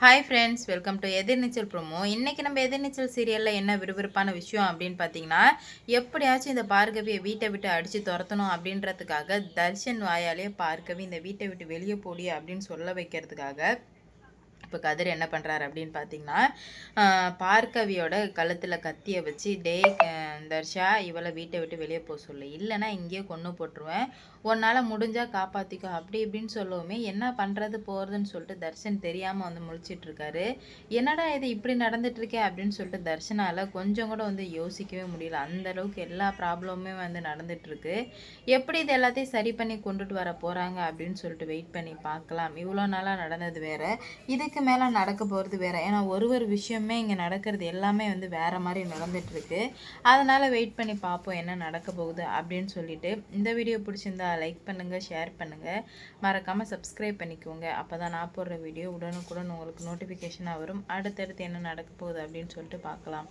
Hi friends welcome to Ethirneechal promo இன்றைக்கி நம்ம எதிர்நீச்சல் சீரியலில் என்ன விறுவிறுப்பான விஷயம் அப்படின்னு பார்த்தீங்கன்னா எப்படியாச்சும் இந்த பார்கவியை வீட்டை விட்டு அடித்து துரத்தணும் அப்படின்றதுக்காக தர்ஷன் வாயாலே பார்கவி இந்த வீட்டை விட்டு வெளியே போடி அப்படின்னு சொல்ல வைக்கிறதுக்காக இப்போ கதிர் என்ன பண்ணுறாரு அப்படின்னு பார்த்தீங்கன்னா பார்கவியோட கழுத்தில் கத்தியை வச்சு டே தர்ஷா இவளை வீட்டை விட்டு வெளியே போக சொல்லு. இல்லைன்னா இங்கேயே கொண்டு போட்டுருவேன். உன்னால் முடிஞ்சால் காப்பாற்றிக்கோ அப்படி இப்படின்னு சொல்லவுமே என்ன பண்ணுறது போகிறதுன்னு சொல்லிட்டு தர்ஷன் தெரியாமல் வந்து முழிச்சிட்ருக்காரு என்னடா இது இப்படி நடந்துட்டுருக்கே அப்படின்னு சொல்லிட்டு தர்ஷனால் கொஞ்சம் கூட வந்து யோசிக்கவே முடியல. அந்த அளவுக்கு எல்லா ப்ராப்ளமுமே வந்து நடந்துட்டுருக்கு எப்படி இது எல்லாத்தையும் சரி பண்ணி கொண்டுட்டு வர போகிறாங்க அப்படின்னு சொல்லிட்டு வெயிட் பண்ணி பார்க்கலாம் இவ்வளோ நாளாக நடந்தது வேறு. இதுக்கு இதுக்கு மேலே நடக்க போகிறது வேறு. ஏன்னா ஒரு ஒரு விஷயமே இங்கே நடக்கிறது எல்லாமே வந்து வேறு மாதிரி நடந்துகிட்ருக்கு அதனால் வெயிட் பண்ணி பார்ப்போம் என்ன நடக்க போகுது அப்படின்னு சொல்லிட்டு. இந்த வீடியோ பிடிச்சிருந்தா லைக் பண்ணுங்கள் ஷேர் பண்ணுங்கள் மறக்காமல் சப்ஸ்கிரைப் பண்ணிக்கோங்க. அப்போ தான் நான் போடுற வீடியோ உடனுக்குடன் உங்களுக்கு நோட்டிஃபிகேஷனாக வரும். அடுத்தடுத்து என்ன நடக்க போகுது அப்படின்னு சொல்லிட்டு பார்க்கலாம்.